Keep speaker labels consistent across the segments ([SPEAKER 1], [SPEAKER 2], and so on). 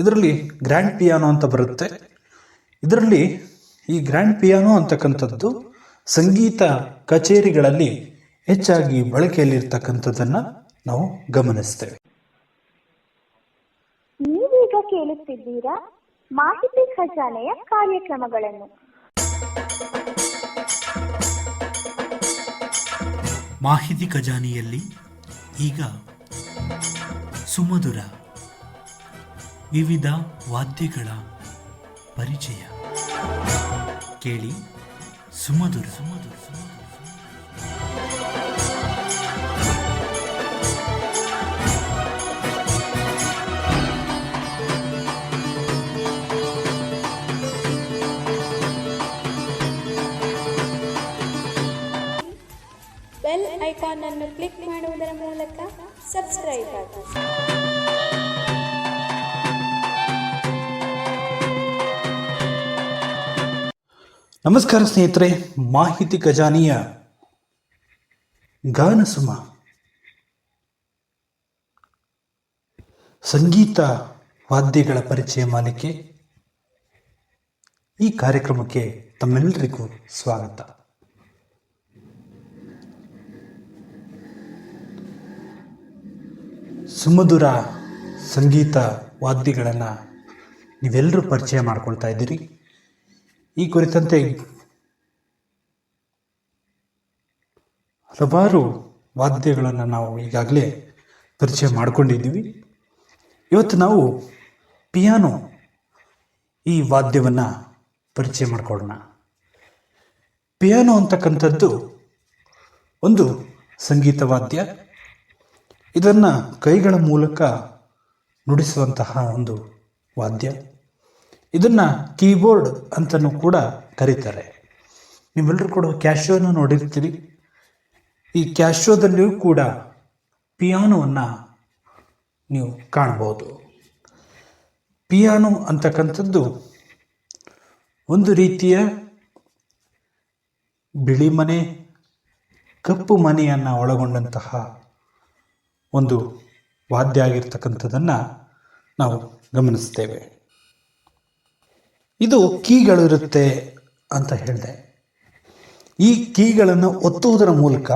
[SPEAKER 1] ಇದರಲ್ಲಿ grand piano ಅಂತ ಬರುತ್ತೆ. ಇದರಲ್ಲಿ ಈ ಗ್ರ್ಯಾಂಡ್ ಪಿಯಾನೋ ಅಂತಕ್ಕಂಥದ್ದು ಸಂಗೀತ ಕಚೇರಿಗಳಲ್ಲಿ ಹೆಚ್ಚಾಗಿ ಬಳಕೆಯಲ್ಲಿರ್ತಕ್ಕಂಥದ್ದನ್ನು ನಾವು ಗಮನಿಸ್ತೇವೆ.
[SPEAKER 2] ನೀವೀಗ ಕೇಳುತ್ತಿದ್ದೀರಾ ಮಾಹಿತಿ ಖಜಾನೆಯ ಕಾರ್ಯಕ್ರಮಗಳನ್ನು.
[SPEAKER 3] ಮಾಹಿತಿ ಖಜಾನೆಯಲ್ಲಿ ಈಗ ಸುಮಧುರ. ವಿವಿಧ ವಾದ್ಯಗಳ ಪರಿಚಯ. ಕೇಳಿ ಸುಮಧುರ. ಸುಮಧುರ
[SPEAKER 4] ಬೆಲ್ ಐಕಾನ್ ಅನ್ನು ಕ್ಲಿಕ್ ಮಾಡುವುದರ ಮೂಲಕ ಸಬ್ಸ್ಕ್ರೈಬ್ ಆಗಿ.
[SPEAKER 1] ನಮಸ್ಕಾರ ಸ್ನೇಹಿತರೆ, ಮಾಹಿತಿ ಖಜಾನೆಯ ಗಾನಸುಮ ಸಂಗೀತ ವಾದ್ಯಗಳ ಪರಿಚಯ ಮಾಲಿಕೆ. ಈ ಕಾರ್ಯಕ್ರಮಕ್ಕೆ ತಮ್ಮೆಲ್ಲರಿಗೂ ಸ್ವಾಗತ. ಸುಮಧುರ ಸಂಗೀತ ವಾದ್ಯಗಳನ್ನು ನೀವೆಲ್ಲರೂ ಪರಿಚಯ ಮಾಡ್ಕೊಳ್ತಾ ಇದ್ದೀರಿ. ಈ ಕುರಿತಂತೆ ಹಲವಾರು ವಾದ್ಯಗಳನ್ನು ನಾವು ಈಗಾಗಲೇ ಪರಿಚಯ ಮಾಡಿಕೊಂಡಿದ್ದೀವಿ. ಇವತ್ತು ನಾವು ಪಿಯಾನೋ ಈ ವಾದ್ಯವನ್ನು ಪರಿಚಯ ಮಾಡಿಕೊಡೋಣ ಪಿಯಾನೋ ಅಂತಕ್ಕಂಥದ್ದು ಒಂದು ಸಂಗೀತ ವಾದ್ಯ. ಇದನ್ನು ಕೈಗಳ ಮೂಲಕ ನುಡಿಸುವಂತಹ ಒಂದು ವಾದ್ಯ. ಇದನ್ನು ಕೀಬೋರ್ಡ್ ಅಂತಲೂ ಕೂಡ ಕರೀತಾರೆ. ನೀವೆಲ್ಲರೂ ಕೂಡ ಕ್ಯಾಶೋನ ನೋಡಿರ್ತೀರಿ. ಈ ಕ್ಯಾಶೋದಲ್ಲಿಯೂ ಕೂಡ ಪಿಯಾನೋವನ್ನು ನೀವು ಕಾಣ್ಬೋದು. ಪಿಯಾನೋ ಅಂತಕ್ಕಂಥದ್ದು ಒಂದು ರೀತಿಯ ಬಿಳಿ ಮನೆ ಕಪ್ಪು ಮನೆಯನ್ನು ಒಳಗೊಂಡಂತಹ ಒಂದು ವಾದ್ಯ ಆಗಿರ್ತಕ್ಕಂಥದ್ದನ್ನು ನಾವು ಗಮನಿಸ್ತೇವೆ. ಇದು ಕೀಗಳಿರುತ್ತೆ ಅಂತ ಹೇಳಿದೆ. ಈ ಕೀಗಳನ್ನು ಒತ್ತುವುದರ ಮೂಲಕ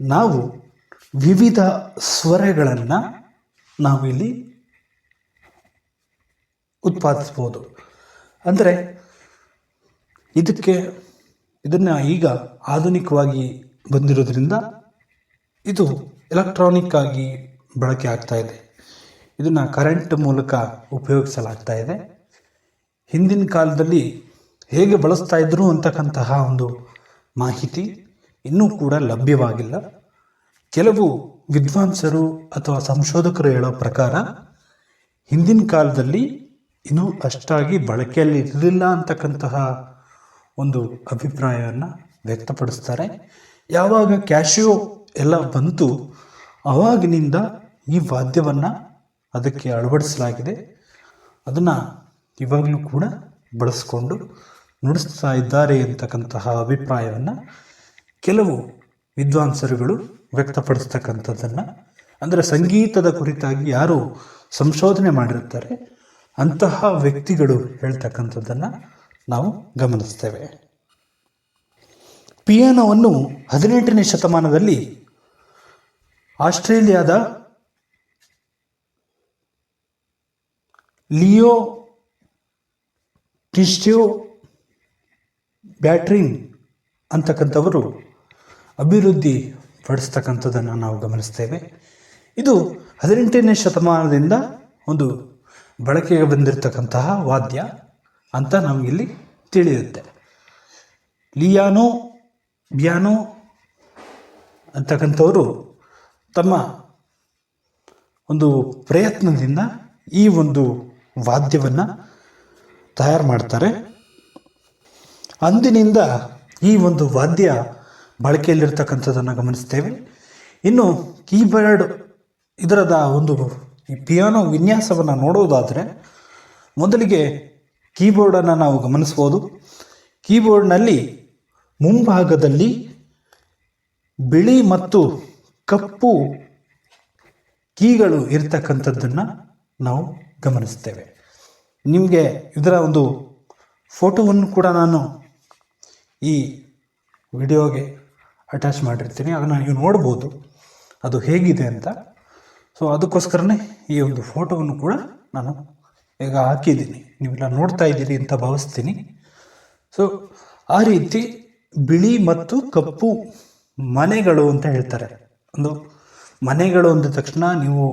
[SPEAKER 1] ನಾವು ವಿವಿಧ ಸ್ವರಗಳನ್ನು ನಾವಿಲ್ಲಿ ಉತ್ಪಾದಿಸ್ಬೋದು. ಅಂದರೆ ಇದಕ್ಕೆ, ಇದನ್ನು ಈಗ ಆಧುನಿಕವಾಗಿ ಬಂದಿರೋದ್ರಿಂದ ಇದು ಎಲೆಕ್ಟ್ರಾನಿಕ್ ಆಗಿ ಬಳಕೆ ಆಗ್ತಾ ಇದೆ. ಇದನ್ನು ಕರೆಂಟ್ ಮೂಲಕ ಉಪಯೋಗಿಸಲಾಗ್ತಾ ಇದೆ. ಹಿಂದಿನ ಕಾಲದಲ್ಲಿ ಹೇಗೆ ಬಳಸ್ತಾ ಇದ್ರು ಅಂತಕ್ಕಂತಹ ಒಂದು ಮಾಹಿತಿ ಇನ್ನೂ ಕೂಡ ಲಭ್ಯವಾಗಿಲ್ಲ. ಕೆಲವು ವಿದ್ವಾಂಸರು ಅಥವಾ ಸಂಶೋಧಕರು ಹೇಳೋ ಪ್ರಕಾರ ಹಿಂದಿನ ಕಾಲದಲ್ಲಿ ಇನ್ನೂ ಅಷ್ಟಾಗಿ ಬಳಕೆಯಲ್ಲಿ ಇರಲಿಲ್ಲ ಅಂತಕ್ಕಂತಹ ಒಂದು ಅಭಿಪ್ರಾಯವನ್ನು ವ್ಯಕ್ತಪಡಿಸ್ತಾರೆ. ಯಾವಾಗ ಕ್ಯಾಶಿಯೋ ಎಲ್ಲ ಬಂತು, ಅವಾಗಿನಿಂದ ಈ ವಾದ್ಯವನ್ನು ಅದಕ್ಕೆ ಅಳವಡಿಸಲಾಗಿದೆ. ಅದನ್ನು ಇವಾಗಲೂ ಕೂಡ ಬಳಸ್ಕೊಂಡು ನುಡಿಸ್ತಾ ಇದ್ದಾರೆ ಅಂತಕ್ಕಂತಹ ಅಭಿಪ್ರಾಯವನ್ನು ಕೆಲವು ವಿದ್ವಾಂಸರುಗಳು ವ್ಯಕ್ತಪಡಿಸ್ತಕ್ಕಂಥದ್ದನ್ನು. ಅಂದರೆ ಸಂಗೀತದ ಕುರಿತಾಗಿ ಯಾರು ಸಂಶೋಧನೆ ಮಾಡಿರುತ್ತಾರೆ, ಅಂತಹ ವ್ಯಕ್ತಿಗಳು ಹೇಳ್ತಕ್ಕಂಥದ್ದನ್ನು ನಾವು ಗಮನಿಸ್ತೇವೆ. ಪಿಯಾನೋವನ್ನು ಹದಿನೆಂಟನೇ ಶತಮಾನದಲ್ಲಿ ಆಸ್ಟ್ರೇಲಿಯಾದ ಲಿಯೋ ಕ್ರಿಸ್ಟಿಯೋ ಬ್ಯಾಟ್ರಿನ್ ಅಂತಕ್ಕಂಥವರು ಅಭಿವೃದ್ಧಿ ಪಡಿಸ್ತಕ್ಕಂಥದ್ದನ್ನು ನಾವು ಗಮನಿಸ್ತೇವೆ. ಇದು ಹದಿನೆಂಟನೇ ಶತಮಾನದಿಂದ ಒಂದು ಬಳಕೆಗೆ ಬಂದಿರತಕ್ಕಂತಹ ವಾದ್ಯ ಅಂತ ನಮಗಿಲ್ಲಿ ತಿಳಿಯುತ್ತೆ. ಲಿಯಾನೋ ಬಿಯಾನೋ ಅಂತಕ್ಕಂಥವರು ತಮ್ಮ ಒಂದು ಪ್ರಯತ್ನದಿಂದ ಈ ಒಂದು ವಾದ್ಯವನ್ನು ತಯಾರು ಮಾಡ್ತಾರೆ. ಅಂದಿನಿಂದ ಈ ಒಂದು ವಾದ್ಯ ಬಳಕೆಯಲ್ಲಿರ್ತಕ್ಕಂಥದ್ದನ್ನು ಗಮನಿಸ್ತೇವೆ. ಇನ್ನು ಕೀಬೋರ್ಡ್ ಇದರದ ಒಂದು ಈ ಪಿಯಾನೋ ವಿನ್ಯಾಸವನ್ನು ನೋಡೋದಾದರೆ ಮೊದಲಿಗೆ ಕೀಬೋರ್ಡನ್ನು ನಾವು ಗಮನಿಸ್ಬೋದು. ಕೀಬೋರ್ಡ್ನಲ್ಲಿ ಮುಂಭಾಗದಲ್ಲಿ ಬಿಳಿ ಮತ್ತು ಕಪ್ಪು ಕೀಗಳು ಇರ್ತಕ್ಕಂಥದ್ದನ್ನು ನಾವು ಗಮನಿಸ್ತೇವೆ. ನಿಮಗೆ ಇದರ ಒಂದು ಫೋಟೋವನ್ನು ಕೂಡ ನಾನು ಈ ವಿಡಿಯೋಗೆ ಅಟ್ಯಾಚ್ ಮಾಡಿರ್ತೀನಿ. ಅದನ್ನು ನೀವು ನೋಡ್ಬೋದು. ಅದು ಹೇಗಿದೆ ಅಂತ. ಸೊ ಅದಕ್ಕೋಸ್ಕರನೇ ಈ ಒಂದು ಫೋಟೋವನ್ನು ಕೂಡ ನಾನು ಈಗ ಹಾಕಿದ್ದೀನಿ. ನೀವೆಲ್ಲ ನೋಡ್ತಾ ಇದ್ದೀರಿ ಅಂತ ಭಾವಿಸ್ತೀನಿ. ಸೊ ಆ ರೀತಿ ಬಿಳಿ ಮತ್ತು ಕಪ್ಪು ಮನೆಗಳು ಅಂತ ಹೇಳ್ತಾರೆ. ಒಂದು ಮನೆಗಳು ಅಂದ ತಕ್ಷಣ ನೀವು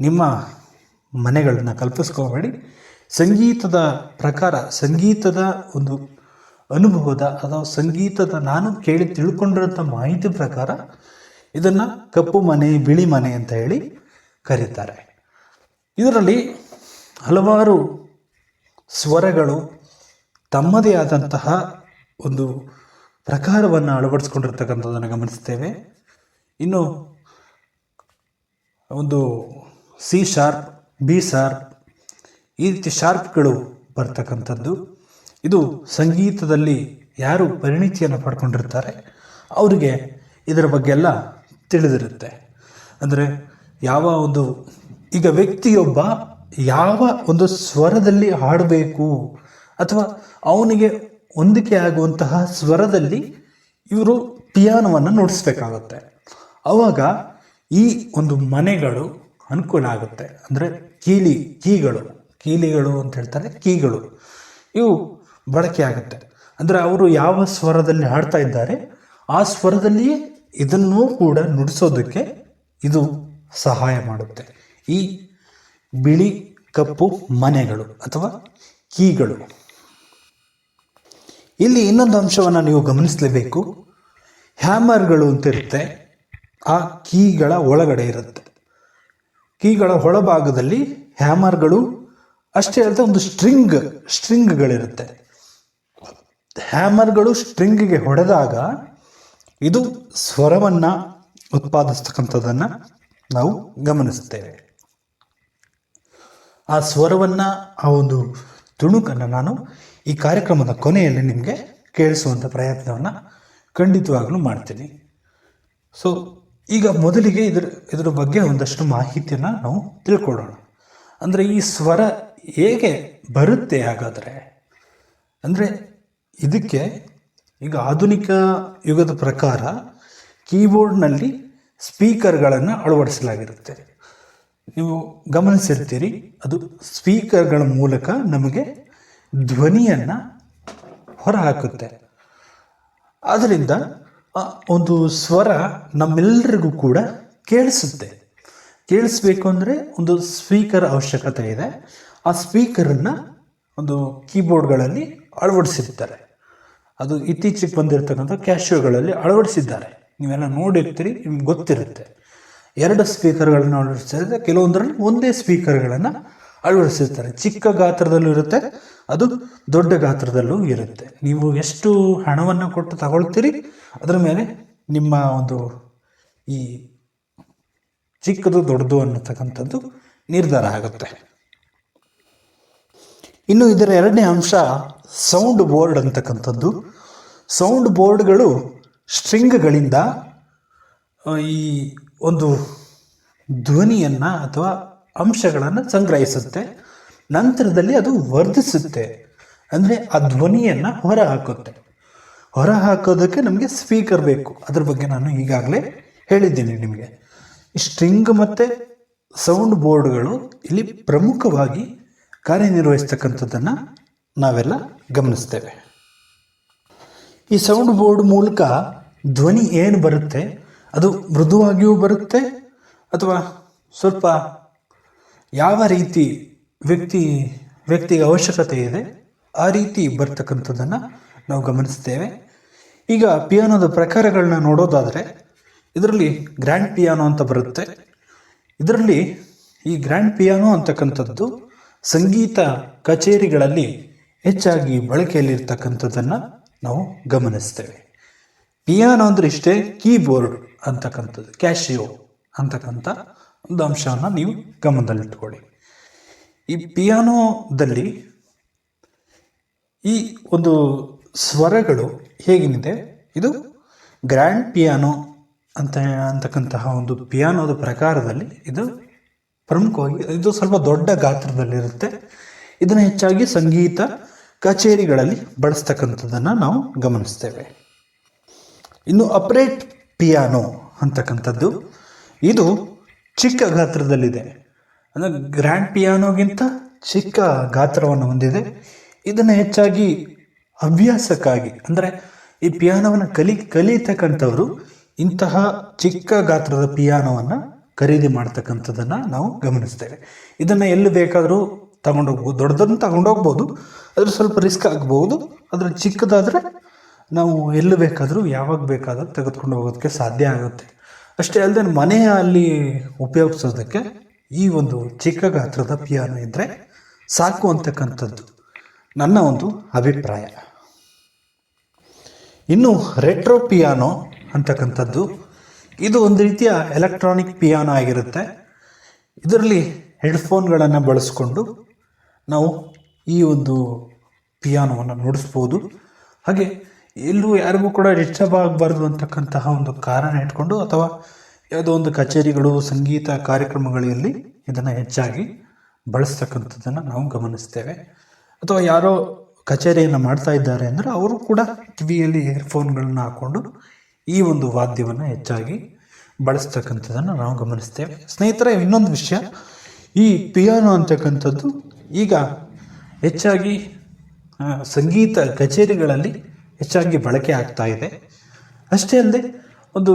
[SPEAKER 1] ನಿಮ್ಮ ಮನೆಗಳನ್ನು ಕಲ್ಪಿಸ್ಕೋಬೇಡಿ. ಸಂಗೀತದ ಪ್ರಕಾರ, ಸಂಗೀತದ ಒಂದು ಅನುಭವದ ಅಥವಾ ಸಂಗೀತದ ನಾನು ಕೇಳಿ ತಿಳ್ಕೊಂಡಿರೋಂಥ ಮಾಹಿತಿ ಪ್ರಕಾರ ಇದನ್ನು ಕಪ್ಪು ಮನೆ, ಬಿಳಿ ಮನೆ ಅಂತ ಹೇಳಿ ಕರೀತಾರೆ. ಇದರಲ್ಲಿ ಹಲವಾರು ಸ್ವರಗಳು ತಮ್ಮದೇ ಆದಂತಹ ಒಂದು ಪ್ರಕಾರವನ್ನು ಅಳವಡಿಸ್ಕೊಂಡಿರ್ತಕ್ಕಂಥದ್ದನ್ನು ಗಮನಿಸ್ತೇವೆ. ಇನ್ನು ಒಂದು ಸಿ ಶಾರ್ಪ್ ಬಿ ಶಾರ್ಪ್ ಈ ರೀತಿ ಶಾರ್ಪ್ಗಳು ಬರ್ತಕ್ಕಂಥದ್ದು. ಇದು ಸಂಗೀತದಲ್ಲಿ ಯಾರು ಪರಿಣಿತಿಯನ್ನು ಪಡ್ಕೊಂಡಿರ್ತಾರೆ, ಅವರಿಗೆ ಇದರ ಬಗ್ಗೆ ಎಲ್ಲ ತಿಳಿದಿರುತ್ತೆ. ಅಂದರೆ ಯಾವ ಒಂದು, ಈಗ ವ್ಯಕ್ತಿಯೊಬ್ಬ ಯಾವ ಒಂದು ಸ್ವರದಲ್ಲಿ ಹಾಡಬೇಕು ಅಥವಾ ಅವನಿಗೆ ಹೊಂದಿಕೆ ಆಗುವಂತಹ ಸ್ವರದಲ್ಲಿ ಇವರು ಪಿಯಾನವನ್ನು ನುಡಿಸ್ಬೇಕಾಗುತ್ತೆ. ಆವಾಗ ಈ ಒಂದು ಮನೆಗಳು ಅನುಕೂಲ ಆಗುತ್ತೆ. ಅಂದರೆ ಕೀಲಿ ಕೀಗಳು. ಕೀಲಿಗಳು ಅಂತ ಹೇಳ್ತಾರೆ, ಕೀಗಳು. ಇವು ಬಳಕೆ ಆಗುತ್ತೆ. ಅಂದರೆ ಅವರು ಯಾವ ಸ್ವರದಲ್ಲಿ ಹಾಡ್ತಾ ಇದ್ದಾರೆ, ಆ ಸ್ವರದಲ್ಲಿಯೇ ಇದನ್ನೂ ಕೂಡ ನುಡಿಸೋದಕ್ಕೆ ಇದು ಸಹಾಯ ಮಾಡುತ್ತೆ. ಈ ಬಿಳಿ ಕಪ್ಪು ಮನೆಗಳು ಅಥವಾ ಕೀಗಳು. ಇಲ್ಲಿ ಇನ್ನೊಂದು ಅಂಶವನ್ನು ನೀವು ಗಮನಿಸಲೇಬೇಕು. ಹ್ಯಾಮರ್ಗಳು ಅಂತ ಇರುತ್ತೆ. ಆ ಕೀಗಳ ಒಳಗಡೆ ಇರುತ್ತೆ. ಕೀಗಳ ಒಳಭಾಗದಲ್ಲಿ ಹ್ಯಾಮರ್ಗಳು ಅಷ್ಟೇ ಅಲ್ಲದೆ ಒಂದು ಸ್ಟ್ರಿಂಗ್, ಸ್ಟ್ರಿಂಗ್ಗಳಿರುತ್ತೆ. ಹ್ಯಾಮರ್ಗಳು ಸ್ಟ್ರಿಂಗ್ಗೆ ಹೊಡೆದಾಗ ಇದು ಸ್ವರವನ್ನು ಉತ್ಪಾದಿಸ್ತಕ್ಕಂಥದ್ದನ್ನು ನಾವು ಗಮನಿಸ್ತೇವೆ ಆ ಸ್ವರವನ್ನು, ಆ ಒಂದು ತುಣುಕನ್ನು ನಾನು ಈ ಕಾರ್ಯಕ್ರಮದ ಕೊನೆಯಲ್ಲಿ ನಿಮಗೆ ಕೇಳಿಸುವಂಥ ಪ್ರಯತ್ನವನ್ನು ಖಂಡಿತವಾಗಲೂ ಮಾಡ್ತೀನಿ. ಸೊ ಈಗ ಮೊದಲಿಗೆ ಇದ್ರ ಇದ್ರ ಬಗ್ಗೆ ಒಂದಷ್ಟು ಮಾಹಿತಿಯನ್ನು ನಾವು ತಿಳ್ಕೊಳ್ಳೋಣ. ಅಂದರೆ ಈ ಸ್ವರ ಹೇಗೆ ಬರುತ್ತೆ ಹಾಗಾದರೆ? ಅಂದರೆ ಇದಕ್ಕೆ ಈಗ ಆಧುನಿಕ ಯುಗದ ಪ್ರಕಾರ ಕೀಬೋರ್ಡ್ನಲ್ಲಿ ಸ್ಪೀಕರ್ಗಳನ್ನು ಅಳವಡಿಸಲಾಗಿರುತ್ತೆ. ನೀವು ಗಮನಿಸಿರ್ತೀರಿ, ಅದು ಸ್ಪೀಕರ್ಗಳ ಮೂಲಕ ನಮಗೆ ಧ್ವನಿಯನ್ನು ಹೊರಹಾಕುತ್ತೆ. ಆದ್ದರಿಂದ ಒಂದು ಸ್ವರ ನಮ್ಮೆಲ್ಲರಿಗೂ ಕೂಡ ಕೇಳಿಸುತ್ತೆ. ಕೇಳಿಸ್ಬೇಕು ಅಂದರೆ ಒಂದು ಸ್ಪೀಕರ್ ಅವಶ್ಯಕತೆ ಇದೆ. ಆ ಸ್ಪೀಕರನ್ನು ಒಂದು ಕೀಬೋರ್ಡ್ಗಳಲ್ಲಿ ಅಳವಡಿಸಿರ್ತಾರೆ. ಅದು ಇತ್ತೀಚೆಗೆ ಬಂದಿರತಕ್ಕಂಥ ಕ್ಯಾಶ್ಯೂಗಳಲ್ಲಿ ಅಳವಡಿಸಿದ್ದಾರೆ. ನೀವೆಲ್ಲ ನೋಡಿರ್ತೀರಿ, ನಿಮ್ಗೆ ಗೊತ್ತಿರುತ್ತೆ. ಎರಡು ಸ್ಪೀಕರ್ಗಳನ್ನು ಅಳವಡಿಸಿದ್ರೆ ಕೆಲವೊಂದರಲ್ಲಿ ಒಂದೇ ಸ್ಪೀಕರ್ಗಳನ್ನು ಅಳವಡಿಸಿರ್ತಾರೆ. ಚಿಕ್ಕ ಗಾತ್ರದಲ್ಲೂ ಇರುತ್ತೆ, ಅದು ದೊಡ್ಡ ಗಾತ್ರದಲ್ಲೂ ಇರುತ್ತೆ. ನೀವು ಎಷ್ಟು ಹಣವನ್ನು ಕೊಟ್ಟು ತಗೊಳ್ತೀರಿ, ಅದರ ಮೇಲೆ ನಿಮ್ಮ ಒಂದು ಈ ಚಿಕ್ಕದು ದೊಡ್ಡದು ಅನ್ನತಕ್ಕಂಥದ್ದು ನಿರ್ಧಾರ ಆಗುತ್ತೆ. ಇನ್ನು ಇದರ ಎರಡನೇ ಅಂಶ ಸೌಂಡ್ ಬೋರ್ಡ್ ಅಂತಕ್ಕಂಥದ್ದು. ಸೌಂಡ್ ಬೋರ್ಡ್ಗಳು ಸ್ಟ್ರಿಂಗ್ಗಳಿಂದ ಈ ಒಂದು ಧ್ವನಿಯನ್ನು ಅಥವಾ ಅಂಶಗಳನ್ನು ಸಂಗ್ರಹಿಸುತ್ತೆ. ನಂತರದಲ್ಲಿ ಅದು ವರ್ಧಿಸುತ್ತೆ. ಅಂದರೆ ಆ ಧ್ವನಿಯನ್ನು ಹೊರ ಹಾಕುತ್ತೆ ಹೊರ ಹಾಕೋದಕ್ಕೆ ನಮಗೆ ಸ್ಪೀಕರ್ ಬೇಕು. ಅದ್ರ ಬಗ್ಗೆ ನಾನು ಈಗಾಗಲೇ ಹೇಳಿದ್ದೀನಿ ನಿಮಗೆ. ಸ್ಟ್ರಿಂಗ್ ಮತ್ತು ಸೌಂಡ್ ಬೋರ್ಡ್ಗಳು ಇಲ್ಲಿ ಪ್ರಮುಖವಾಗಿ ಕಾರ್ಯನಿರ್ವಹಿಸ್ತಕ್ಕಂಥದ್ದನ್ನು ನಾವೆಲ್ಲ ಗಮನಿಸ್ತೇವೆ. ಈ ಸೌಂಡ್ ಬೋರ್ಡ್ ಮೂಲಕ ಧ್ವನಿ ಏನು ಬರುತ್ತೆ? ಅದು ಮೃದುವಾಗಿಯೂ ಬರುತ್ತೆ ಅಥವಾ ಸ್ವಲ್ಪ ಯಾವ ರೀತಿ ವ್ಯಕ್ತಿ, ವ್ಯಕ್ತಿಗೆ ಅವಶ್ಯಕತೆ ಇದೆ ಆ ರೀತಿ ಬರ್ತಕ್ಕಂಥದ್ದನ್ನು ನಾವು ಗಮನಿಸ್ತೇವೆ. ಈಗ ಪಿಯಾನೋದ ಪ್ರಕಾರಗಳನ್ನ ನೋಡೋದಾದರೆ ಇದರಲ್ಲಿ ಗ್ರ್ಯಾಂಡ್ ಪಿಯಾನೋ ಅಂತ ಬರುತ್ತೆ. ಇದರಲ್ಲಿ ಈ ಗ್ರ್ಯಾಂಡ್ ಪಿಯಾನೋ ಅಂತಕ್ಕಂಥದ್ದು ಸಂಗೀತ ಕಚೇರಿಗಳಲ್ಲಿ ಹೆಚ್ಚಾಗಿ ಬಳಕೆಯಲ್ಲಿರ್ತಕ್ಕಂಥದ್ದನ್ನು ನಾವು ಗಮನಿಸ್ತೇವೆ. ಪಿಯಾನೋ ಅಂದರೆ ಇಷ್ಟೇ, ಕೀಬೋರ್ಡ್ ಅಂತಕ್ಕಂಥದ್ದು, ಕ್ಯಾಶಿಯೋ ಅಂತಕ್ಕಂಥ ಒಂದು ಅಂಶವನ್ನು ನೀವು ಗಮನದಲ್ಲಿಟ್ಕೊಳ್ಳಿ ಈ ಪಿಯಾನೋದಲ್ಲಿ ಈ ಒಂದು ಸ್ವರಗಳು ಹೇಗಿನಿದೆ? ಇದು ಗ್ರ್ಯಾಂಡ್ ಪಿಯಾನೋ ಅಂತ ಅಂತಕ್ಕಂತಹ ಒಂದು ಪಿಯಾನೋದ ಪ್ರಕಾರದಲ್ಲಿ ಇದು ಪ್ರಮುಖವಾಗಿ ಇದು ಸ್ವಲ್ಪ ದೊಡ್ಡ ಗಾತ್ರದಲ್ಲಿರುತ್ತೆ. ಇದನ್ನು ಹೆಚ್ಚಾಗಿ ಸಂಗೀತ ಕಚೇರಿಗಳಲ್ಲಿ ಬಳಸ್ತಕ್ಕಂಥದ್ದನ್ನು ನಾವು ಗಮನಿಸ್ತೇವೆ. ಇನ್ನು ಅಪ್ರೇಟ್ ಪಿಯಾನೋ ಅಂತಕ್ಕಂಥದ್ದು, ಇದು ಚಿಕ್ಕ ಗಾತ್ರದಲ್ಲಿದೆ. ಅಂದರೆ ಗ್ರ್ಯಾಂಡ್ ಪಿಯಾನೋಗಿಂತ ಚಿಕ್ಕ ಗಾತ್ರವನ್ನು ಹೊಂದಿದೆ. ಇದನ್ನು ಹೆಚ್ಚಾಗಿ ಅಭ್ಯಾಸಕ್ಕಾಗಿ ಅಂದರೆ ಈ ಪಿಯಾನೋವನ್ನು ಕಲಿ, ಕಲಿತಕ್ಕಂಥವರು ಇಂತಹ ಚಿಕ್ಕ ಗಾತ್ರದ ಪಿಯಾನೋವನ್ನು ಖರೀದಿ ಮಾಡ್ತಕ್ಕಂಥದ್ದನ್ನು ನಾವು ಗಮನಿಸ್ತೇವೆ. ಇದನ್ನು ಎಲ್ಲಿ ಬೇಕಾದರೂ ತಗೊಂಡೋಗ್ಬೋದು ದೊಡ್ಡದನ್ನು ತಗೊಂಡೋಗ್ಬೋದು. ಅದ್ರ ಸ್ವಲ್ಪ ರಿಸ್ಕ್ ಆಗ್ಬೋದು. ಅದ್ರ ಚಿಕ್ಕದಾದರೆ ನಾವು ಎಲ್ಲಿ ಬೇಕಾದರೂ ಯಾವಾಗ ಬೇಕಾದರೂ ತೆಗೆದುಕೊಂಡು ಹೋಗೋದಕ್ಕೆ ಸಾಧ್ಯ ಆಗುತ್ತೆ. ಅಷ್ಟೇ ಅಲ್ಲದೆ ಮನೆಯಲ್ಲಿ ಉಪಯೋಗಿಸೋದಕ್ಕೆ ಈ ಒಂದು ಚಿಕ್ಕ ಗಾತ್ರದ ಪಿಯಾನೋ ಇದ್ದರೆ ಸಾಕು ಅಂತಕ್ಕಂಥದ್ದು ನನ್ನ ಒಂದು ಅಭಿಪ್ರಾಯ. ಇನ್ನು ರೆಟ್ರೋ ಪಿಯಾನೋ ಅಂತಕ್ಕಂಥದ್ದು ಇದು ಒಂದು ರೀತಿಯ ಎಲೆಕ್ಟ್ರಾನಿಕ್ ಪಿಯಾನೋ ಆಗಿರುತ್ತೆ. ಇದರಲ್ಲಿ ಹೆಡ್ಫೋನ್ಗಳನ್ನು ಬಳಸಿಕೊಂಡು ನಾವು ಈ ಒಂದು ಪಿಯಾನೋವನ್ನು ನುಡಿಸ್ಬೋದು. ಹಾಗೆ ಎಲ್ಲೂ ಯಾರಿಗೂ ಕೂಡ ಡಿಸ್ಟರ್ಬ್ ಆಗಬಾರ್ದು ಅಂತಕ್ಕಂತಹ ಒಂದು ಕಾರಣ ಇಟ್ಕೊಂಡು ಅಥವಾ ಯಾವುದೋ ಒಂದು ಕಚೇರಿಗಳು, ಸಂಗೀತ ಕಾರ್ಯಕ್ರಮಗಳಲ್ಲಿ ಇದನ್ನು ಹೆಚ್ಚಾಗಿ ಬಳಸ್ತಕ್ಕಂಥದ್ದನ್ನು ನಾವು ಗಮನಿಸ್ತೇವೆ. ಅಥವಾ ಯಾರೋ ಕಚೇರಿಯನ್ನು ಮಾಡ್ತಾ ಇದ್ದಾರೆ ಅಂದರೆ ಅವರು ಕೂಡ ಕಿವಿಯಲ್ಲಿ ಇಯರ್ಫೋನ್ಗಳನ್ನು ಹಾಕ್ಕೊಂಡು ಈ ಒಂದು ವಾದ್ಯವನ್ನು ಹೆಚ್ಚಾಗಿ ಬಳಸ್ತಕ್ಕಂಥದ್ದನ್ನು ನಾವು ಗಮನಿಸ್ತೇವೆ. ಸ್ನೇಹಿತರೆ, ಇನ್ನೊಂದು ವಿಷಯ. ಈ ಪಿಯಾನೋ ಅಂತಕ್ಕಂಥದ್ದು ಈಗ ಹೆಚ್ಚಾಗಿ ಸಂಗೀತ ಕಚೇರಿಗಳಲ್ಲಿ ಹೆಚ್ಚಾಗಿ ಬಳಕೆ ಆಗ್ತಾ ಇದೆ. ಅಷ್ಟೇ ಅಲ್ಲದೆ, ಒಂದು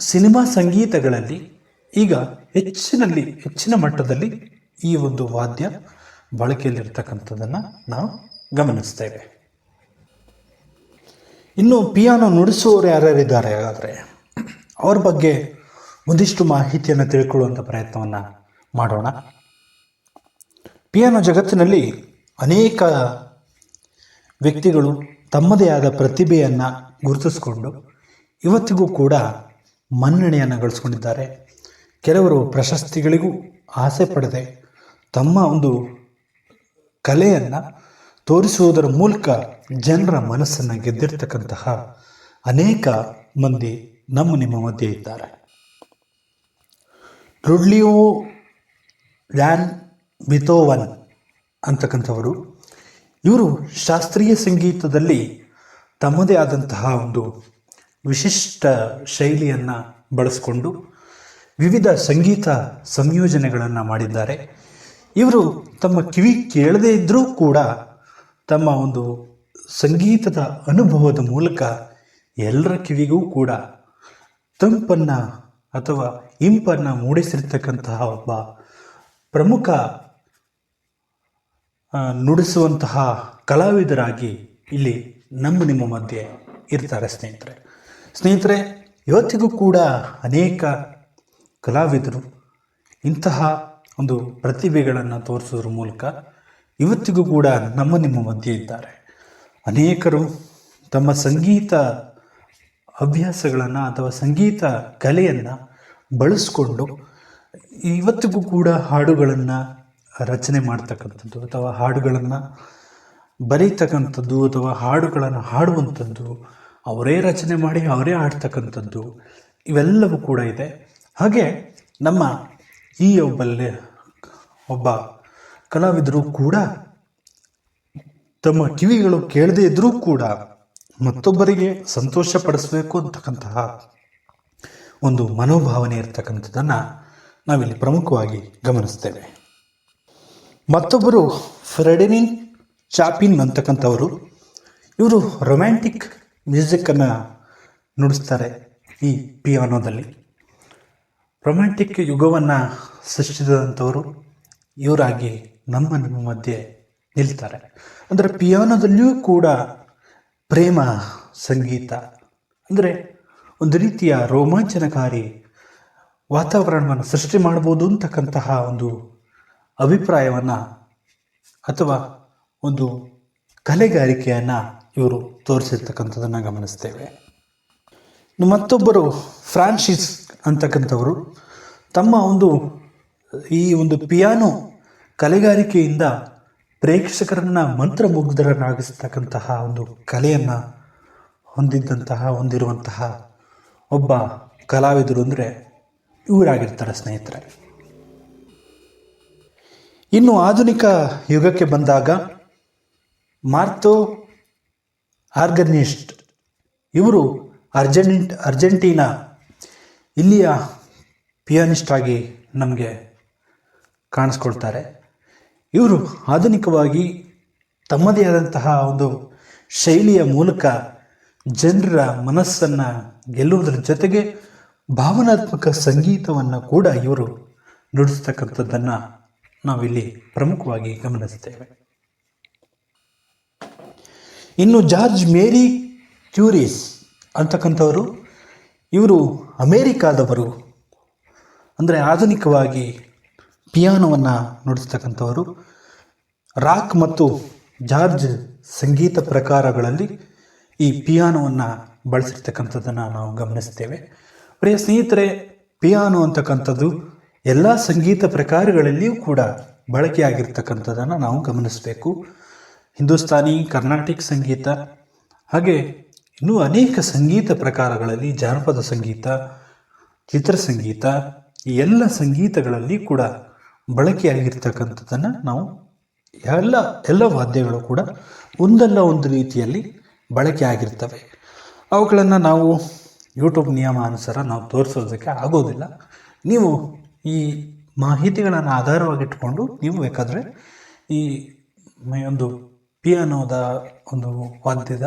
[SPEAKER 1] ಸಿನಿಮಾ ಸಂಗೀತಗಳಲ್ಲಿ ಈಗ ಹೆಚ್ಚಿನಲ್ಲಿ, ಹೆಚ್ಚಿನ ಮಟ್ಟದಲ್ಲಿ ಈ ಒಂದು ವಾದ್ಯ ಬಳಕೆಯಲ್ಲಿರ್ತಕ್ಕಂಥದ್ದನ್ನು ನಾವು ಗಮನಿಸ್ತೇವೆ. ಇನ್ನು ಪಿಯಾನೋ ನುಡಿಸುವವರು ಯಾರ್ಯಾರಿದ್ದಾರೆ ಹಾಗಾದರೆ? ಅವ್ರ ಬಗ್ಗೆ ಒಂದಿಷ್ಟು ಮಾಹಿತಿಯನ್ನು ತಿಳ್ಕೊಳ್ಳುವಂಥ ಪ್ರಯತ್ನವನ್ನು ಮಾಡೋಣ. ಪಿಯಾನೋ ಜಗತ್ತಿನಲ್ಲಿ ಅನೇಕ ವ್ಯಕ್ತಿಗಳು ತಮ್ಮದೇ ಆದ ಪ್ರತಿಭೆಯನ್ನು ಗುರುತಿಸಿಕೊಂಡು ಇವತ್ತಿಗೂ ಕೂಡ ಮನ್ನಣೆಯನ್ನು ಗಳಿಸ್ಕೊಂಡಿದ್ದಾರೆ. ಕೆಲವರು ಪ್ರಶಸ್ತಿಗಳಿಗೂ ಆಸೆ ಪಡೆದೆ ತಮ್ಮ ಒಂದು ಕಲೆಯನ್ನು ತೋರಿಸುವುದರ ಮೂಲಕ ಜನರ ಮನಸ್ಸನ್ನು ಗೆದ್ದಿರ್ತಕ್ಕಂತಹ ಅನೇಕ ಮಂದಿ ನಮ್ಮ ನಿಮ್ಮ ಮಧ್ಯೆ ಇದ್ದಾರೆ. ರುಡ್ಲಿಯೋ ವ್ಯಾನ್ ಬಿತೋವನ್ ಅಂತಕ್ಕಂಥವರು. ಇವರು ಶಾಸ್ತ್ರೀಯ ಸಂಗೀತದಲ್ಲಿ ತಮ್ಮದೇ ಆದಂತಹ ಒಂದು ವಿಶಿಷ್ಟ ಶೈಲಿಯನ್ನು ಬಳಸಿಕೊಂಡು ವಿವಿಧ ಸಂಗೀತ ಸಂಯೋಜನೆಗಳನ್ನು ಮಾಡಿದ್ದಾರೆ. ಇವರು ತಮ್ಮ ಕಿವಿ ಕೇಳದೇ ಇದ್ದರೂ ಕೂಡ ತಮ್ಮ ಒಂದು ಸಂಗೀತದ ಅನುಭವದ ಮೂಲಕ ಎಲ್ಲರ ಕಿವಿಗೂ ಕೂಡ ತಂಪನ್ನು ಅಥವಾ ಇಂಪನ್ನು ಮೂಡಿಸಿರ್ತಕ್ಕಂತಹ ಒಬ್ಬ ಪ್ರಮುಖ ನುಡಿಸುವಂತಹ ಕಲಾವಿದರಾಗಿ ಇಲ್ಲಿ ನಮ್ಮ ನಿಮ್ಮ ಮಧ್ಯೆ ಇರ್ತಾರೆ ಸ್ನೇಹಿತರೆ. ಸ್ನೇಹಿತರೆ, ಇವತ್ತಿಗೂ ಕೂಡ ಅನೇಕ ಕಲಾವಿದರು ಇಂತಹ ಒಂದು ಪ್ರತಿಭೆಗಳನ್ನು ತೋರಿಸೋದ್ರ ಮೂಲಕ ಇವತ್ತಿಗೂ ಕೂಡ ನಮ್ಮ ನಿಮ್ಮ ಮಧ್ಯೆ ಇದ್ದಾರೆ. ಅನೇಕರು ತಮ್ಮ ಸಂಗೀತ ಅಭ್ಯಾಸಗಳನ್ನು ಅಥವಾ ಸಂಗೀತ ಕಲೆಯನ್ನು ಬಳಸ್ಕೊಂಡು ಇವತ್ತಿಗೂ ಕೂಡ ಹಾಡುಗಳನ್ನು ರಚನೆ ಮಾಡ್ತಕ್ಕಂಥದ್ದು ಅಥವಾ ಹಾಡುಗಳನ್ನು ಬರೀತಕ್ಕಂಥದ್ದು ಅಥವಾ ಹಾಡುಗಳನ್ನು ಹಾಡುವಂಥದ್ದು ಅವರೇ ರಚನೆ ಮಾಡಿ ಅವರೇ ಹಾಡ್ತಕ್ಕಂಥದ್ದು ಇವೆಲ್ಲವೂ ಕೂಡ ಇದೆ. ಹಾಗೆ ನಮ್ಮ ಈ ಒಬ್ಬಲ್ಲಿ ಒಬ್ಬ ಕಲಾವಿದರು ಕೂಡ ತಮ್ಮ ಕಿವಿಗಳು ಕೇಳದೇ ಇದ್ದರೂ ಕೂಡ ಮತ್ತೊಬ್ಬರಿಗೆ ಸಂತೋಷ ಪಡಿಸಬೇಕು ಅಂತಕ್ಕಂತಹ ಒಂದು ಮನೋಭಾವನೆ ಇರ್ತಕ್ಕಂಥದ್ದನ್ನು ನಾವಿಲ್ಲಿ ಪ್ರಮುಖವಾಗಿ ಗಮನಿಸ್ತೇವೆ. ಮತ್ತೊಬ್ಬರು ಫ್ರೆಡೆನಿನ್ ಚಾಪಿನ್ ಅಂತಕ್ಕಂಥವರು. ಇವರು ರೊಮ್ಯಾಂಟಿಕ್ ಮ್ಯೂಸಿಕ್ಕನ್ನು ನುಡಿಸ್ತಾರೆ ಈ ಪಿಯಾನೋದಲ್ಲಿ. ರೊಮ್ಯಾಂಟಿಕ್ ಯುಗವನ್ನು ಸೃಷ್ಟಿಸಿದಂಥವರು. ಇವರಾಗಿ ನಮ್ಮ ನಿಮ್ಮ ಮಧ್ಯೆ ನಿಲ್ತಾರೆ. ಅಂದರೆ ಪಿಯಾನೋದಲ್ಲಿಯೂ ಕೂಡ ಪ್ರೇಮ ಸಂಗೀತ, ಅಂದರೆ ಒಂದು ರೀತಿಯ ರೋಮಾಂಚನಕಾರಿ ವಾತಾವರಣವನ್ನು ಸೃಷ್ಟಿ ಮಾಡ್ಬೋದು ಅಂತಕ್ಕಂತಹ ಒಂದು ಅಭಿಪ್ರಾಯವನ್ನು ಅಥವಾ ಒಂದು ಕಲೆಗಾರಿಕೆಯನ್ನು ಇವರು ತೋರಿಸಿರ್ತಕ್ಕಂಥದ್ದನ್ನು ಗಮನಿಸ್ತೇವೆ. ಮತ್ತೊಬ್ಬರು ಫ್ರಾನ್ಸಿಸ್ ಅಂತಕ್ಕಂಥವರು. ತಮ್ಮ ಒಂದು ಈ ಒಂದು ಪಿಯಾನೋ ಕಲೆಗಾರಿಕೆಯಿಂದ ಪ್ರೇಕ್ಷಕರನ್ನ ಮಂತ್ರಮುಗ್ಧರನ್ನಾಗಿಸ್ತಕ್ಕಂತಹ ಒಂದು ಕಲೆಯನ್ನು ಹೊಂದಿದ್ದಂತಹ, ಹೊಂದಿರುವಂತಹ ಒಬ್ಬ ಕಲಾವಿದರು ಅಂದರೆ ಇವರಾಗಿರ್ತಾರೆ ಸ್ನೇಹಿತರೆ. ಇನ್ನು ಆಧುನಿಕ ಯುಗಕ್ಕೆ ಬಂದಾಗ ಮಾರ್ತೋ ಆರ್ಗನಿಸ್ಟ್ ಇವರು ಅರ್ಜೆಂಟ್, ಅರ್ಜೆಂಟೀನಾ ಇಲ್ಲಿಯ ಪಿಯಾನಿಸ್ಟ್ ಆಗಿ ನಮಗೆ ಕಾಣಿಸ್ಕೊಳ್ತಾರೆ. ಇವರು ಆಧುನಿಕವಾಗಿ ತಮ್ಮದೇ ಆದಂತಹ ಒಂದು ಶೈಲಿಯ ಮೂಲಕ ಜನರ ಮನಸ್ಸನ್ನು ಗೆಲ್ಲುವುದರ ಜೊತೆಗೆ ಭಾವನಾತ್ಮಕ ಸಂಗೀತವನ್ನು ಕೂಡ ಇವರು ನುಡಿಸ್ತಕ್ಕಂಥದ್ದನ್ನು ನಾವಿಲ್ಲಿ ಪ್ರಮುಖವಾಗಿ ಗಮನಿಸ್ತೇವೆ ಇನ್ನು ಜಾರ್ಜ್ ಮೇರಿ ಕ್ಯೂರಿಸ್ ಅಂತಕ್ಕಂಥವರು, ಇವರು ಅಮೇರಿಕಾದವರು. ಅಂದರೆ ಆಧುನಿಕವಾಗಿ ಪಿಯಾನೋವನ್ನು ನುಡಿಸ್ತಕ್ಕಂಥವರು, ರಾಕ್ ಮತ್ತು ಜಾರ್ಜ್ ಸಂಗೀತ ಪ್ರಕಾರಗಳಲ್ಲಿ ಈ ಪಿಯಾನೋವನ್ನು ಬಳಸಿರ್ತಕ್ಕಂಥದ್ದನ್ನು ನಾವು ಗಮನಿಸ್ತೇವೆ. ಪ್ರಿಯ ಸ್ನೇಹಿತರೆ, ಪಿಯಾನೋ ಅಂತಕ್ಕಂಥದ್ದು ಎಲ್ಲ ಸಂಗೀತ ಪ್ರಕಾರಗಳಲ್ಲಿಯೂ ಕೂಡ ಬಳಕೆಯಾಗಿರ್ತಕ್ಕಂಥದ್ದನ್ನು ನಾವು ಗಮನಿಸಬೇಕು. ಹಿಂದೂಸ್ತಾನಿ, ಕರ್ನಾಟಕ ಸಂಗೀತ, ಹಾಗೆ ಇನ್ನೂ ಅನೇಕ ಸಂಗೀತ ಪ್ರಕಾರಗಳಲ್ಲಿ ಜಾನಪದ ಸಂಗೀತ ಚಿತ್ರಸಂಗೀತ ಈ ಎಲ್ಲ ಸಂಗೀತಗಳಲ್ಲಿ ಕೂಡ ಬಳಕೆಯಾಗಿರ್ತಕ್ಕಂಥದ್ದನ್ನು ನಾವು ಎಲ್ಲ ಎಲ್ಲ ವಾದ್ಯಗಳು ಕೂಡ ಒಂದಲ್ಲ ಒಂದು ರೀತಿಯಲ್ಲಿ ಬಳಕೆ ಆಗಿರ್ತವೆ. ಅವುಗಳನ್ನು ನಾವು ಯೂಟ್ಯೂಬ್ ನಿಯಮ ಅನುಸಾರ ನಾವು ತೋರಿಸೋದಕ್ಕೆ ಆಗೋದಿಲ್ಲ. ನೀವು ಈ ಮಾಹಿತಿಗಳನ್ನು ಆಧಾರವಾಗಿಟ್ಟುಕೊಂಡು ನೀವು ಬೇಕಾದರೆ ಈ ಒಂದು ಪಿಯಾನೋದ ಒಂದು ವಾದ್ಯದ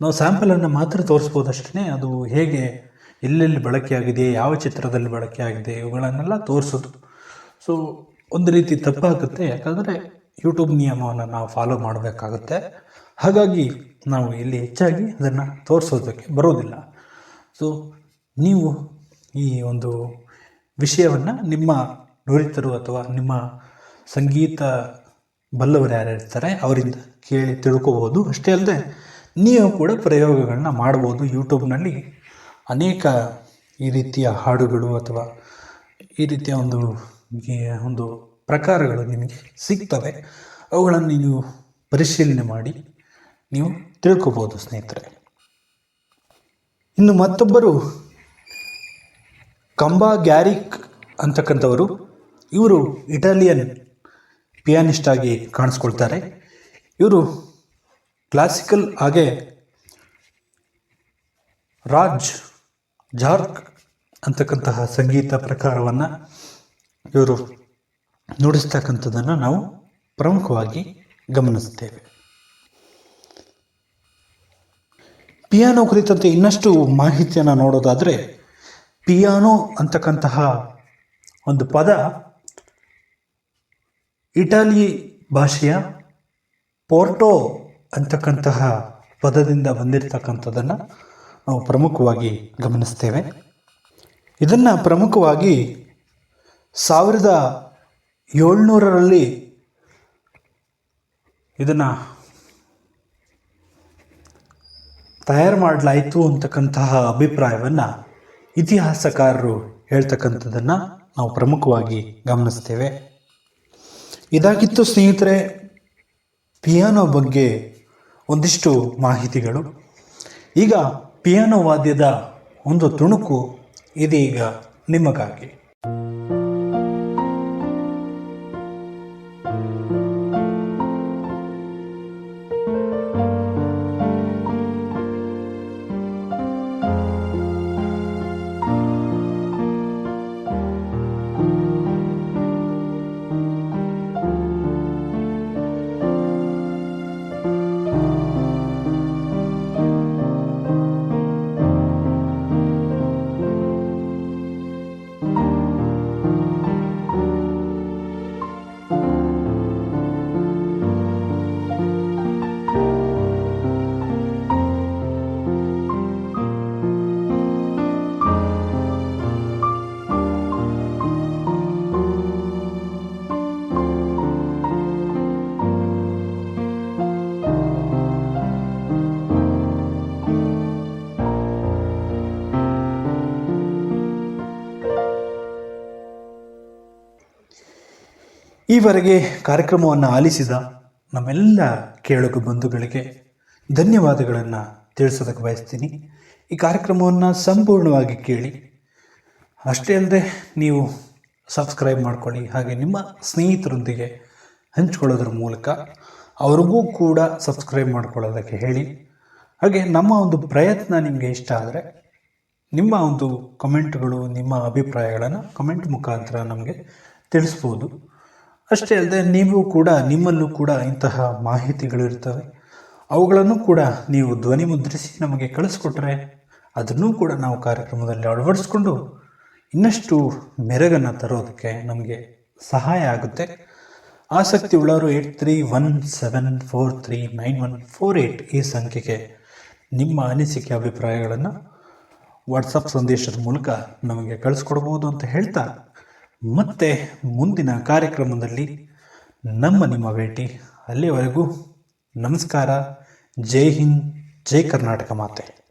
[SPEAKER 1] ನಾವು ಸ್ಯಾಂಪಲನ್ನು ಮಾತ್ರ ತೋರಿಸ್ಬೋದಷ್ಟೇ ಅದು ಹೇಗೆ ಎಲ್ಲೆಲ್ಲಿ ಬಳಕೆಯಾಗಿದೆ, ಯಾವ ಚಿತ್ರದಲ್ಲಿ ಬಳಕೆಯಾಗಿದೆ, ಇವುಗಳನ್ನೆಲ್ಲ ತೋರಿಸೋದು. ಸೊ ಒಂದು ರೀತಿ ತಪ್ಪಾಗುತ್ತೆ. ಯಾಕಂದರೆ ಯೂಟ್ಯೂಬ್ ನಿಯಮವನ್ನು ನಾವು ಫಾಲೋ ಮಾಡಬೇಕಾಗುತ್ತೆ. ಹಾಗಾಗಿ ನಾವು ಇಲ್ಲಿ ಹೆಚ್ಚಾಗಿ ಅದನ್ನು ತೋರಿಸೋದಕ್ಕೆ ಬರೋದಿಲ್ಲ. ಸೊ ನೀವು ಈ ಒಂದು ವಿಷಯವನ್ನು ನಿಮ್ಮ ನುರಿತರು ಅಥವಾ ನಿಮ್ಮ ಸಂಗೀತ ಬಲ್ಲವರು ಯಾರು ಇರ್ತಾರೆ, ಅವರಿಂದ ಕೇಳಿ ತಿಳ್ಕೋಬೋದು ಅಷ್ಟೇ ಅಲ್ಲದೆ, ನೀವು ಕೂಡ ಪ್ರಯೋಗಗಳನ್ನ ಮಾಡ್ಬೋದು ಯೂಟ್ಯೂಬ್ನಲ್ಲಿ ಅನೇಕ ಈ ರೀತಿಯ ಹಾಡುಗಳು ಅಥವಾ ಈ ರೀತಿಯ ಒಂದು ಒಂದು ಪ್ರಕಾರಗಳು ನಿಮಗೆ ಸಿಗ್ತವೆ. ಅವುಗಳನ್ನು ನೀವು ಪರಿಶೀಲನೆ ಮಾಡಿ, ನೀವು ತಿಳ್ಕೊಬೋದು ಸ್ನೇಹಿತರೆ. ಇನ್ನು ಮತ್ತೊಬ್ಬರು, ಕಂಬಾ ಗ್ಯಾರಿಕ್ ಅಂತಕ್ಕಂಥವರು. ಇವರು ಇಟಾಲಿಯನ್ ಪಿಯಾನಿಸ್ಟ್ ಆಗಿ ಕಾಣಿಸ್ಕೊಳ್ತಾರೆ. ಇವರು ಕ್ಲಾಸಿಕಲ್ ಹಾಗೆ ರಾಜ್ ಜಾರ್ಕ್ ಅಂತಕ್ಕಂತಹ ಸಂಗೀತ ಪ್ರಕಾರವನ್ನು ಇವರು ನುಡಿಸ್ತಕ್ಕಂಥದ್ದನ್ನು ನಾವು ಪ್ರಮುಖವಾಗಿ ಗಮನಿಸ್ತೇವೆ ಪಿಯಾನೋ ಕುರಿತಂತೆ ಇನ್ನಷ್ಟು ಮಾಹಿತಿಯನ್ನು ನೋಡೋದಾದರೆ, ಪಿಯಾನೋ ಅಂತಕ್ಕಂತಹ ಒಂದು ಪದ ಇಟಾಲಿ ಭಾಷೆಯ ಪೋರ್ಟೋ ಅಂತಕ್ಕಂತಹ ಪದದಿಂದ ಬಂದಿರತಕ್ಕಂಥದ್ದನ್ನು ನಾವು ಪ್ರಮುಖವಾಗಿ ಗಮನಿಸ್ತೇವೆ. ಇದನ್ನು ಪ್ರಮುಖವಾಗಿ ಸಾವಿರದ ಏಳ್ನೂರರಲ್ಲಿ ಇದನ್ನು ತಯಾರು ಮಾಡಲಾಯಿತು ಅಂತಕ್ಕಂತಹ ಅಭಿಪ್ರಾಯವನ್ನು ಇತಿಹಾಸಕಾರರು ಹೇಳ್ತಕ್ಕಂಥದ್ದನ್ನು ನಾವು ಪ್ರಮುಖವಾಗಿ ಗಮನಿಸ್ತೇವೆ. ಇದಾಗಿತ್ತು ಸ್ನೇಹಿತರೆ, ಪಿಯಾನೋ ಬಗ್ಗೆ ಒಂದಿಷ್ಟು ಮಾಹಿತಿಗಳು. ಈಗ ಪಿಯಾನೋ ವಾದ್ಯದ ಒಂದು ತುಣುಕು ಇದೀಗ ನಿಮಗಾಗಿ. ಈವರೆಗೆ ಕಾರ್ಯಕ್ರಮವನ್ನು ಆಲಿಸಿದ ನಮ್ಮೆಲ್ಲ ಕೇಳುಗ ಬಂಧುಗಳಿಗೆ ಧನ್ಯವಾದಗಳನ್ನು ತಿಳಿಸೋದಕ್ಕೆ ಬಯಸ್ತೀನಿ. ಈ ಕಾರ್ಯಕ್ರಮವನ್ನು ಸಂಪೂರ್ಣವಾಗಿ ಕೇಳಿ, ಅಷ್ಟೇ ಅಲ್ಲದೆ ನೀವು ಸಬ್ಸ್ಕ್ರೈಬ್ ಮಾಡ್ಕೊಳ್ಳಿ. ಹಾಗೆ ನಿಮ್ಮ ಸ್ನೇಹಿತರೊಂದಿಗೆ ಹಂಚ್ಕೊಳ್ಳೋದ್ರ ಮೂಲಕ ಅವ್ರಿಗೂ ಕೂಡ ಸಬ್ಸ್ಕ್ರೈಬ್ ಮಾಡ್ಕೊಳ್ಳೋದಕ್ಕೆ ಹೇಳಿ. ಹಾಗೆ ನಮ್ಮ ಒಂದು ಪ್ರಯತ್ನ ನಿಮಗೆ ಇಷ್ಟ ಆದರೆ ನಿಮ್ಮ ಒಂದು ಕಮೆಂಟ್ಗಳು ನಿಮ್ಮ ಅಭಿಪ್ರಾಯಗಳನ್ನು ಕಮೆಂಟ್ ಮುಖಾಂತರ ನಮಗೆ ತಿಳಿಸ್ಬೋದು. ಅಷ್ಟೇ ಅಲ್ಲದೆ ನೀವು ಕೂಡ ನಿಮ್ಮಲ್ಲೂ ಕೂಡ ಇಂತಹ ಮಾಹಿತಿಗಳು ಇರ್ತವೆ ಅವುಗಳನ್ನು ಕೂಡ ನೀವು ಧ್ವನಿ ಮುದ್ರಿಸಿ ನಮಗೆ ಕಳಿಸ್ಕೊಟ್ರೆ ಅದನ್ನೂ ಕೂಡ ನಾವು ಕಾರ್ಯಕ್ರಮದಲ್ಲಿ ಅಳವಡಿಸ್ಕೊಂಡು ಇನ್ನಷ್ಟು ಮೆರಗನ್ನು ತರೋದಕ್ಕೆ ನಮಗೆ ಸಹಾಯ ಆಗುತ್ತೆ. ಆಸಕ್ತಿ ಉಳ್ಳವರು eight three one seven four three nine one four eight ಈ ಸಂಖ್ಯೆಗೆ ನಿಮ್ಮ ಅನಿಸಿಕೆ ಅಭಿಪ್ರಾಯಗಳನ್ನು ವಾಟ್ಸಪ್ ಸಂದೇಶದ ಮೂಲಕ ನಮಗೆ ಕಳಿಸ್ಕೊಡ್ಬೋದು ಅಂತ ಹೇಳ್ತಾ ಮತ್ತೆ ಮುಂದಿನ ಕಾರ್ಯಕ್ರಮದಲ್ಲಿ ನಮ್ಮ ನಿಮ್ಮ ಭೇಟಿ. ಅಲ್ಲಿವರೆಗೂ ನಮಸ್ಕಾರ. ಜೈ ಹಿಂದ್ ಜೈ ಕರ್ನಾಟಕ ಮಾತೆ.